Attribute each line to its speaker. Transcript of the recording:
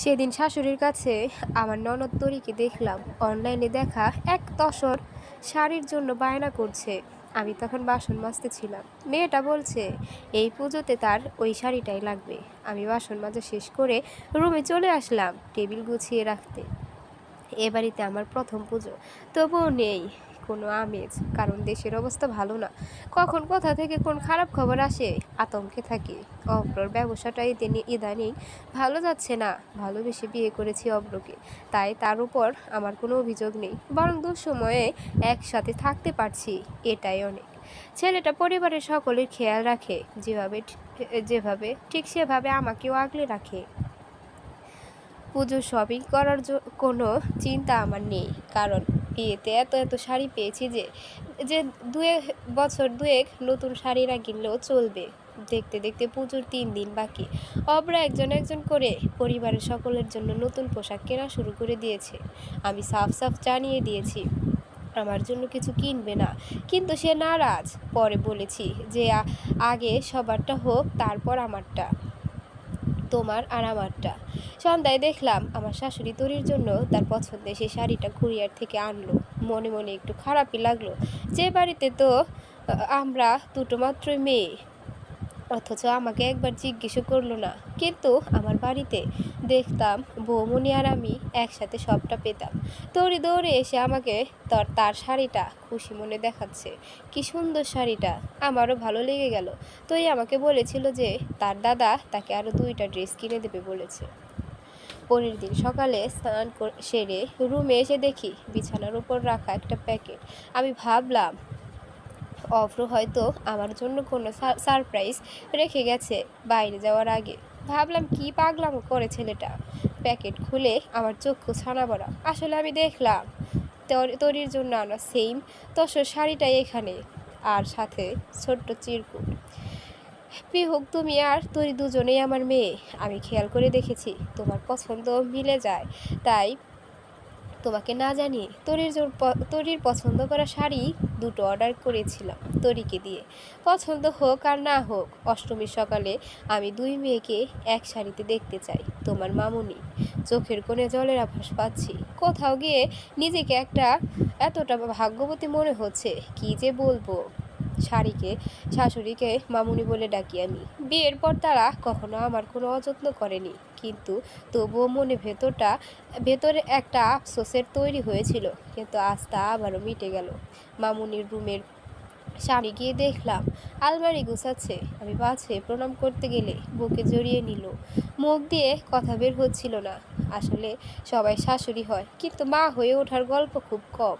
Speaker 1: সেদিন শাশুড়ির কাছে আমার ননদ তরিকে দেখলাম। অনলাইনে দেখা এক তসর শাড়ির জন্য বায়না করছে। আমি তখন বাসন মাজতে ছিলাম। মেয়েটা বলছে, এই পুজোতে তার ওই শাড়িটাই লাগবে। আমি বাসন মাজা শেষ করে রুমে চলে আসলাম টেবিল গুছিয়ে রাখতে। এ বাড়িতে আমার প্রথম পুজো। তবুও নেই। কোনো আমেজ, কারণ দেশের অবস্থা ভালো না। কখন কোথা থেকে কোন খারাপ খবর আসে, আতঙ্কে থাকি। অব্রর ব্যবসাটা ইদানি ইদানিং ভালো যাচ্ছে না, ভালোবেসে বিয়ে করেছি অব্রকে। তাই তার উপর আমার কোনো অভিযোগ নেই, বরং দুঃসময়ে একসাথে থাকতে পারছি, এটাই অনেক। ছেলেটা পরিবারের সকলের খেয়াল রাখে, যেভাবে যেভাবে, ঠিক সেভাবে আমাকেও আগলে রাখে। পুজো শপিং করার কোনো চিন্তা আমার নেই, কারণ বিয়েতে এত এত শাড়ি পেয়েছি যে যে দুয়েক বছর দুয়েক নতুন শাড়ি না কিনলেও চলবে। দেখতে দেখতে পুজোর তিন দিন বাকি। অবরা একজন একজন করে পরিবারের সকলের জন্য নতুন পোশাক কেনা শুরু করে দিয়েছে। আমি সাফ সাফ জানিয়ে দিয়েছি, আমার জন্য কিছু কিনবে না। কিন্তু সে নারাজ। পরে বলেছি যে আগে সবারটা হোক, তারপর আমারটা। তোমার আর আমারটা। সন্ধ্যায় দেখলাম আমার শাশুড়ি তরির জন্য তার পছন্দের সেই শাড়িটা কুরিয়ার থেকে আনলো। মনে মনে একটু খারাপই লাগল। যে বাড়িতে তো আমরা দুটো মাত্রই মেয়ে। অথচ আমাকে একবার জিজ্ঞেসও করল না। কিন্তু আমার বাড়িতে দেখতাম বৌমনি আর আমি একসাথে সবটা পেতাম। দৌড়ে দৌড়ে এসে আমাকে তার তার শাড়িটা খুশি মনে দেখাচ্ছে। কি সুন্দর শাড়িটা, আমারও ভালো লেগে গেল। তোই আমাকে বলেছিল যে তার দাদা তাকে আরও দুইটা ড্রেস কিনে দেবে বলেছে। পরের দিন সকালে স্নান সেরে রুমে এসে দেখি বিছানার উপর রাখা একটা প্যাকেট। আমি ভাবলাম অফ্র হয়তো আমার জন্য কোনো সারপ্রাইজ রেখে গেছে বাইরে যাওয়ার আগে। ভাবলাম কি পাগলাম করে ছেলেটা। প্যাকেট খুলে আমার চক্ষু ছানা বড়া আসলে আমি দেখলাম তরির জন্য আনা সেম তসর শাড়িটাই এখানে আর সাথে ছোট্ট চিরকুট। পিহুক তুমি আর তরি দুজনেই আমার মেয়ে। আমি খেয়াল করে দেখেছি, তোমার পছন্দ মিলে যায়। তাই তোমাকে না জানিয়ে তরির জোর তরির পছন্দ করা শাড়ি দুটো অর্ডার করেছিলাম তরিকে দিয়ে। পছন্দ হোক আর না হোক অষ্টমীর সকালে আমি দুই মেয়েকে এক শাড়িতে দেখতে চাই, তোমার মামুনি। চোখের কোণে জলের আভাস পাচ্ছি। কোথাও গিয়ে নিজেকে একটা এতটা ভাগ্যবতী মনে হচ্ছে, কি যে বলব? শাড়িকে, শাশুড়িকে মামুনি বলে ডাকি আমি। বিয়ের পর তারা কখনো আমার কোনো অযত্ন করেনি। কিন্তু তবুও মনে ভেতরটা, ভেতরে একটা আফসোসের তৈরি হয়েছিল। কিন্তু তা আবারও মিটে গেল। মামুনির রুমের সামনে গিয়ে দেখলাম, আলমারি গুছাচ্ছে। আমি পাছে প্রণাম করতে গেলে বুকে জড়িয়ে নিল। মুখ দিয়ে কথা বের হচ্ছিল না। আসলে সবাই শাশুড়ি হয়, কিন্তু মা হয়ে ওঠার গল্প খুব কম।